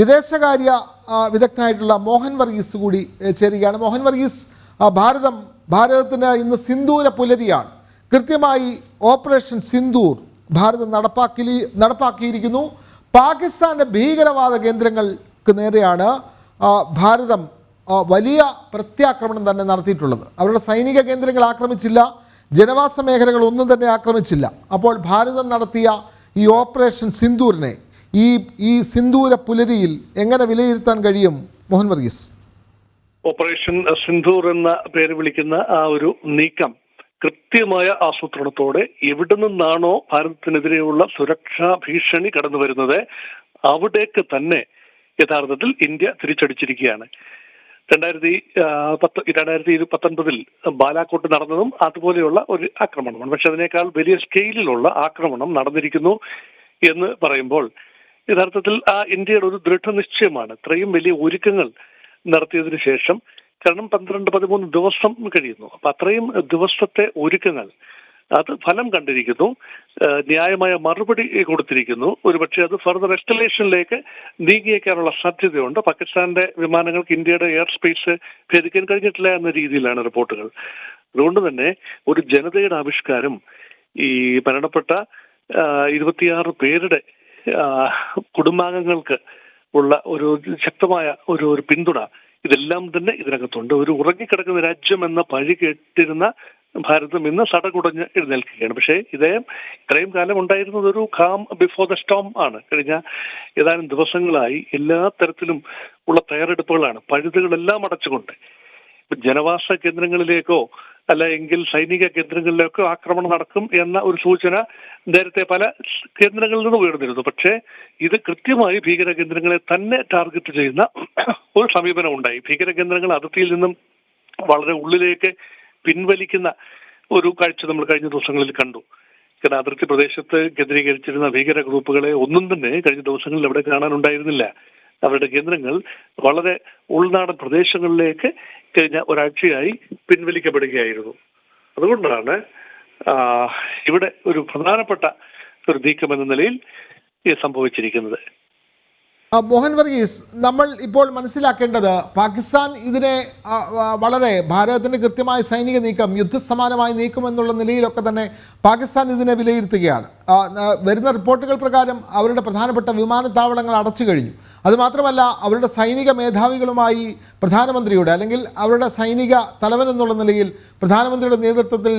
വിദേശകാര്യ വിദഗ്ധനായിട്ടുള്ള മോഹൻ വർഗീസ് കൂടി ചേരുകയാണ്. മോഹൻ വർഗീസ് ഭാരതം ഭാരതത്തിന് ഇന്ന് സിന്ദൂര പുലരിയാണ്. കൃത്യമായി ഓപ്പറേഷൻ സിന്ദൂർ ഭാരതം നടപ്പാക്കി നടപ്പാക്കിയിരിക്കുന്നു. പാകിസ്ഥാന്റെ ഭീകരവാദ കേന്ദ്രങ്ങൾക്ക് നേരെയാണ് ഭാരതം വലിയ പ്രത്യാക്രമണം തന്നെ നടത്തിയിട്ടുള്ളത്. അവരുടെ സൈനിക കേന്ദ്രങ്ങൾ ആക്രമിച്ചില്ല ജനവാസ മേഖലകൾ ഒന്നും തന്നെ ആക്രമിച്ചില്ല. അപ്പോൾ ഭാരതം നടത്തിയ ഈ ഓപ്പറേഷൻ സിന്ദൂരിനെ ഈ ഈ സിന്ധൂര പുലരിയിൽ എങ്ങനെ വിലയിരുത്താൻ കഴിയും? മോഹൻ വർഗീസ്. ഓപ്പറേഷൻ സിന്ധൂർ എന്ന പേര് വിളിക്കുന്ന ആ ഒരു നീക്കം കൃത്യമായ ആസൂത്രണത്തോടെ എവിടെ നിന്നാണോ ഭാരതത്തിനെതിരെയുള്ള സുരക്ഷാ ഭീഷണി കടന്നു വരുന്നത് അവിടേക്ക് തന്നെ യഥാർത്ഥത്തിൽ ഇന്ത്യ തിരിച്ചടിച്ചിരിക്കുകയാണ്. രണ്ടായിരത്തി പത്ത് രണ്ടായിരത്തി പത്തൊൻപതിൽ ബാലാക്കോട്ട് നടന്നതും അതുപോലെയുള്ള ഒരു ആക്രമണമാണ്. പക്ഷെ അതിനേക്കാൾ വലിയ സ്കെയിലിലുള്ള ആക്രമണം നടന്നിരിക്കുന്നു എന്ന് പറയുമ്പോൾ യഥാർത്ഥത്തിൽ ആ ഇന്ത്യയുടെ ഒരു ദൃഢനിശ്ചയമാണ്. ഇത്രയും വലിയ ഒരുക്കങ്ങൾ നടത്തിയതിനു ശേഷം കാരണം പന്ത്രണ്ട് പതിമൂന്ന് ദിവസം കഴിയുന്നു. അപ്പൊ അത്രയും ദിവസത്തെ ഒരുക്കങ്ങൾ അത് ഫലം കണ്ടിരിക്കുന്നു. ന്യായമായ മറുപടി കൊടുത്തിരിക്കുന്നു. ഒരുപക്ഷെ അത് ഫർദർ എസ്കലേഷനിലേക്ക് നീങ്ങിയേക്കാനുള്ള സാധ്യതയുണ്ട്. പാകിസ്ഥാന്റെ വിമാനങ്ങൾക്ക് ഇന്ത്യയുടെ എയർ സ്പേസ് ഭേദിക്കാൻ കഴിഞ്ഞിട്ടില്ല എന്ന രീതിയിലാണ് റിപ്പോർട്ടുകൾ. അതുകൊണ്ട് തന്നെ ഒരു ജനതയുടെ ആവിഷ്കാരം ഈ മരണപ്പെട്ട ഇരുപത്തിയാറ് പേരുടെ കുടുംബാംഗങ്ങൾക്ക് ഉള്ള ഒരു ശക്തമായ ഒരു ഒരു പിന്തുണ ഇതെല്ലാം തന്നെ ഇതിനകത്തുണ്ട്. ഒരു ഉറങ്ങിക്കിടക്കുന്ന രാജ്യം എന്ന പഴി കേട്ടിരുന്ന ഭാരതം ഇന്ന് സടകുടഞ്ഞ് എഴുന്നേൽക്കുകയാണ്. പക്ഷേ ഇതേ ഇത്രയും കാലം ഉണ്ടായിരുന്നത് ഒരു കാം ബിഫോർ ദ സ്റ്റോം ആണ്. കഴിഞ്ഞ ഏതാനും ദിവസങ്ങളായി എല്ലാ തരത്തിലും ഉള്ള തയ്യാറെടുപ്പുകളാണ്. പഴുതുകളെല്ലാം അടച്ചുകൊണ്ട് ജനവാസ കേന്ദ്രങ്ങളിലേക്കോ അല്ല എങ്കിൽ സൈനിക കേന്ദ്രങ്ങളിലേക്കോ ആക്രമണം നടക്കും എന്ന ഒരു സൂചന നേരത്തെ പല കേന്ദ്രങ്ങളിൽ നിന്ന് ഉയർന്നിരുന്നു. പക്ഷേ ഇത് കൃത്യമായി ഭീകര കേന്ദ്രങ്ങളെ തന്നെ ടാർഗറ്റ് ചെയ്യുന്ന ഒരു സമീപനം ഉണ്ടായി. ഭീകര കേന്ദ്രങ്ങൾ അതിർത്തിയിൽ നിന്നും വളരെ ഉള്ളിലേക്ക് പിൻവലിക്കുന്ന ഒരു കാഴ്ച നമ്മൾ കഴിഞ്ഞ ദിവസങ്ങളിൽ കണ്ടു. കാരണം അതിർത്തി പ്രദേശത്ത് കേന്ദ്രീകരിച്ചിരുന്ന ഭീകര ഗ്രൂപ്പുകളെ ഒന്നും തന്നെ കഴിഞ്ഞ ദിവസങ്ങളിൽ അവിടെ കാണാനുണ്ടായിരുന്നില്ല. അവരുടെ കേന്ദ്രങ്ങൾ വളരെ ഉൾനാടൻ പ്രദേശങ്ങളിലേക്ക് കഴിഞ്ഞ ഒരാഴ്ചയായി പിൻവലിക്കപ്പെടുകയായിരുന്നു. അതുകൊണ്ടാണ് ഇവിടെ ഒരു പ്രധാനപ്പെട്ട ഒരു നീക്കം എന്ന നിലയിൽ സംഭവിച്ചിരിക്കുന്നത്. മോഹൻ വർഗീസ് നമ്മൾ ഇപ്പോൾ മനസ്സിലാക്കേണ്ടത് പാകിസ്ഥാൻ ഇതിനെ വളരെ ഭാരതത്തിന്റെ കൃത്യമായ സൈനിക നീക്കം യുദ്ധസമാനമായ നീക്കം എന്നുള്ള നിലയിലൊക്കെ തന്നെ പാകിസ്ഥാൻ ഇതിനെ വിലയിരുത്തുകയാണ്. വരുന്ന റിപ്പോർട്ടുകൾ പ്രകാരം അവരുടെ പ്രധാനപ്പെട്ട വിമാനത്താവളങ്ങൾ അടച്ചു കഴിഞ്ഞു. അതുമാത്രമല്ല അവരുടെ സൈനിക മേധാവികളുമായി പ്രധാനമന്ത്രിയുടെ അല്ലെങ്കിൽ അവരുടെ സൈനിക തലവൻ എന്നുള്ള നിലയിൽ പ്രധാനമന്ത്രിയുടെ നേതൃത്വത്തിൽ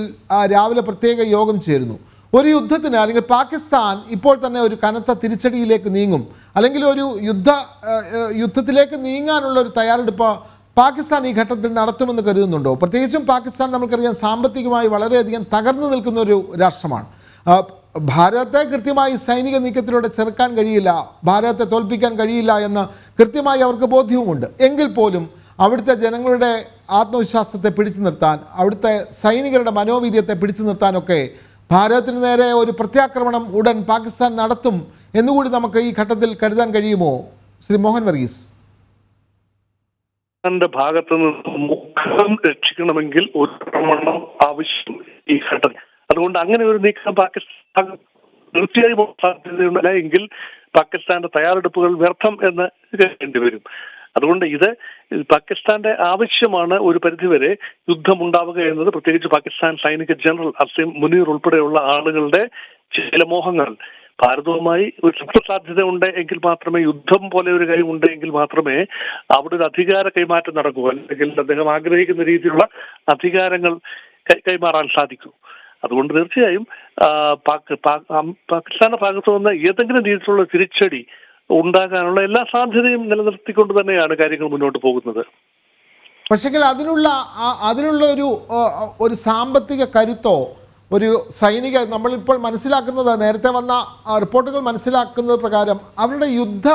രാവിലെ പ്രത്യേക യോഗം ചേരുന്നു. ഒരു യുദ്ധത്തിന് അല്ലെങ്കിൽ പാകിസ്ഥാൻ ഇപ്പോൾ തന്നെ ഒരു കനത്ത തിരിച്ചടിയിലേക്ക് നീങ്ങും. അല്ലെങ്കിൽ ഒരു യുദ്ധ യുദ്ധത്തിലേക്ക് നീങ്ങാനുള്ള ഒരു തയ്യാറെടുപ്പ് പാകിസ്ഥാൻ ഈ ഘട്ടത്തിൽ നടത്തുമെന്ന് കരുതുന്നുണ്ടോ? പ്രത്യേകിച്ചും പാകിസ്ഥാൻ നമുക്കറിയാം സാമ്പത്തികമായി വളരെയധികം തകർന്നു നിൽക്കുന്ന ഒരു രാഷ്ട്രമാണ്. ഭാരതത്തെ കൃത്യമായി സൈനിക നീക്കത്തിലൂടെ ചെറുക്കാൻ കഴിയില്ല ഭാരതത്തെ തോൽപ്പിക്കാൻ കഴിയില്ല എന്ന് കൃത്യമായി അവർക്ക് ബോധ്യവുമുണ്ട്. എങ്കിൽ പോലും അവിടുത്തെ ജനങ്ങളുടെ ആത്മവിശ്വാസത്തെ പിടിച്ചു നിർത്താൻ അവിടുത്തെ സൈനികരുടെ മനോവീര്യത്തെ പിടിച്ചു നിർത്താനൊക്കെ ഭാരതത്തിന് നേരെ ഒരു പ്രത്യാക്രമണം ഉടൻ പാകിസ്ഥാൻ നടത്തും എന്നുകൂടി നമുക്ക് ഈ ഘട്ടത്തിൽ കരുതാൻ കഴിയുമോ? ശ്രീ മോഹൻ വർഗീസ്. ഭാഗത്ത് നിന്ന് മുഖം രക്ഷിക്കണമെങ്കിൽ ഒരു ആവശ്യം ഈ ഘട്ടം അതുകൊണ്ട് അങ്ങനെ ഒരു നീക്കം പാകിസ്ഥാൻ തീർച്ചയായും സാധ്യതയുണ്ടല്ല എങ്കിൽ പാകിസ്ഥാന്റെ തയ്യാറെടുപ്പുകൾ വ്യർത്ഥം എന്ന് കേൾക്കേണ്ടി വരും. അതുകൊണ്ട് ഇത് പാകിസ്ഥാന്റെ ആവശ്യമാണ് ഒരു പരിധിവരെ യുദ്ധമുണ്ടാവുക എന്നത്. പ്രത്യേകിച്ച് പാകിസ്ഥാൻ സൈനിക ജനറൽ അസീം മുനീർ ഉൾപ്പെടെയുള്ള ആളുകളുടെ ചില മോഹങ്ങൾ. ഭാരതവുമായി ഒരു സാധ്യത ഉണ്ട് എങ്കിൽ മാത്രമേ യുദ്ധം പോലെ ഒരു കാര്യം ഉണ്ടെങ്കിൽ മാത്രമേ അവിടെ ഒരു അധികാര കൈമാറ്റം നടക്കൂ. അല്ലെങ്കിൽ അദ്ദേഹം ആഗ്രഹിക്കുന്ന രീതിയിലുള്ള അധികാരങ്ങൾ കൈമാറാൻ സാധിക്കൂ. അതുകൊണ്ട് തീർച്ചയായും പാകിസ്ഥാനെ പാക്- പാക്- പാകിസ്ഥാന്റെ ഭാഗത്തു നിന്ന് ഏതെങ്കിലും രീതിയിലുള്ള തിരിച്ചടി ഉണ്ടാകാനുള്ള എല്ലാ സാധ്യതയും നിലനിർത്തിക്കൊണ്ട് തന്നെയാണ് കാര്യങ്ങൾ മുന്നോട്ട് പോകുന്നത്. പക്ഷെങ്കിൽ അതിനുള്ള അതിനുള്ള ഒരു ഒരു സാമ്പത്തിക കരുത്തോ ഒരു സൈനിക നമ്മളിപ്പോൾ മനസ്സിലാക്കുന്നത് നേരത്തെ വന്ന റിപ്പോർട്ടുകൾ മനസ്സിലാക്കുന്നത് പ്രകാരം അവരുടെ യുദ്ധ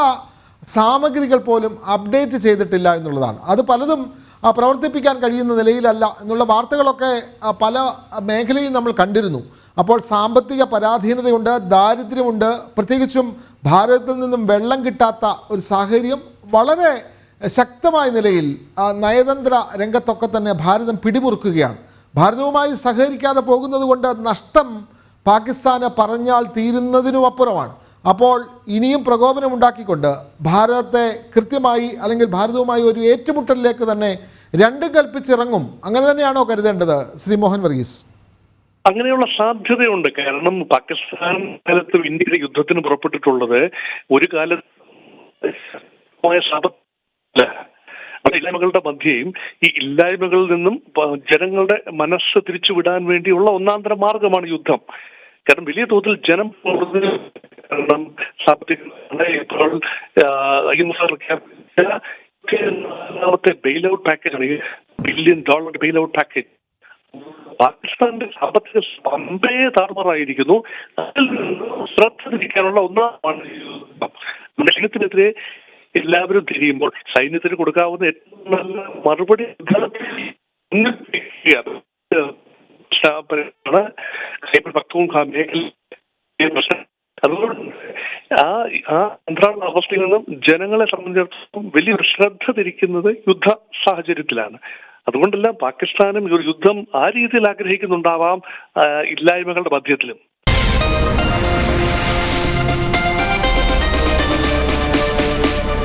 സാമഗ്രികൾ പോലും അപ്ഡേറ്റ് ചെയ്തിട്ടില്ല എന്നുള്ളതാണ്. അത് പലതും പ്രവർത്തിപ്പിക്കാൻ കഴിയുന്ന നിലയിലല്ല എന്നുള്ള വാർത്തകളൊക്കെ പല മേഖലയും നമ്മൾ കണ്ടിരുന്നു. അപ്പോൾ സാമ്പത്തിക പരാധീനതയുണ്ട് ദാരിദ്ര്യമുണ്ട് പ്രത്യേകിച്ചും ഭാരതത്തിൽ നിന്നും വെള്ളം കിട്ടാത്ത ഒരു സാഹചര്യം വളരെ ശക്തമായ നിലയിൽ നയതന്ത്ര രംഗത്തൊക്കെ തന്നെ ഭാരതം പിടിമുറുക്കുകയാണ്. ഭാരതവുമായി സഹകരിക്കാതെ പോകുന്നത് കൊണ്ട് നഷ്ടം പാകിസ്ഥാന് പറഞ്ഞാൽ തീരുന്നതിനും അപ്പുറമാണ്. അപ്പോൾ ഇനിയും പ്രകോപനമുണ്ടാക്കിക്കൊണ്ട് ഭാരതത്തെ കൃത്യമായി അല്ലെങ്കിൽ ഭാരതവുമായി ഒരു ഏറ്റുമുട്ടലിലേക്ക് തന്നെ രണ്ടും കൽപ്പിച്ചിറങ്ങും. അങ്ങനെ തന്നെയാണോ കരുതേണ്ടത് ശ്രീ മോഹൻ വർഗീസ്? അങ്ങനെയുള്ള സാധ്യതയുണ്ട്. കാരണം പാകിസ്ഥാൻ കാലത്ത് ഇന്ത്യയുടെ യുദ്ധത്തിന് പുറപ്പെട്ടിട്ടുള്ളത് ഒരു കാലത്ത് ഇല്ലായ്മകളുടെ മധ്യയും ഈ ഇല്ലായ്മകളിൽ നിന്നും ജനങ്ങളുടെ മനസ്സ് തിരിച്ചുവിടാൻ വേണ്ടിയുള്ള ഒന്നാന്തര മാർഗമാണ് യുദ്ധം. കാരണം വലിയ തോതിൽ ജനം കാരണം സാമ്പത്തിക ഇപ്പോൾ പ്രഖ്യാപിച്ച ബെയിൽ ഔട്ട് പാക്കേജാണ് billion dollar bail out package പാകിസ്ഥാന്റെ സാമ്പത്തിക പമ്പേ താറുമാറായിരിക്കുന്നു. അതിൽ നിന്ന് ശ്രദ്ധ തിരിക്കാനുള്ള ഒന്നാണ് സൈന്യത്തിനെതിരെ എല്ലാവരും തിരിയുമ്പോൾ സൈന്യത്തിന് കൊടുക്കാവുന്ന ഏറ്റവും നല്ല മറുപടി മേഖല പ്രശ്നം അതുകൊണ്ട് ആ ആ നിയന്ത്രണ അവസ്ഥയിൽ നിന്നും ജനങ്ങളെ സംബന്ധിച്ചിടത്തോളം വലിയൊരു ശ്രദ്ധ തിരിക്കുന്നത് യുദ്ധ സാഹചര്യത്തിലാണ്. അതുകൊണ്ടെല്ലാം പാകിസ്ഥാനും ഒരു യുദ്ധം ആ രീതിയിൽ ആഗ്രഹിക്കുന്നുണ്ടാവാം ഇല്ലായ്മകളുടെ മധ്യത്തിലും.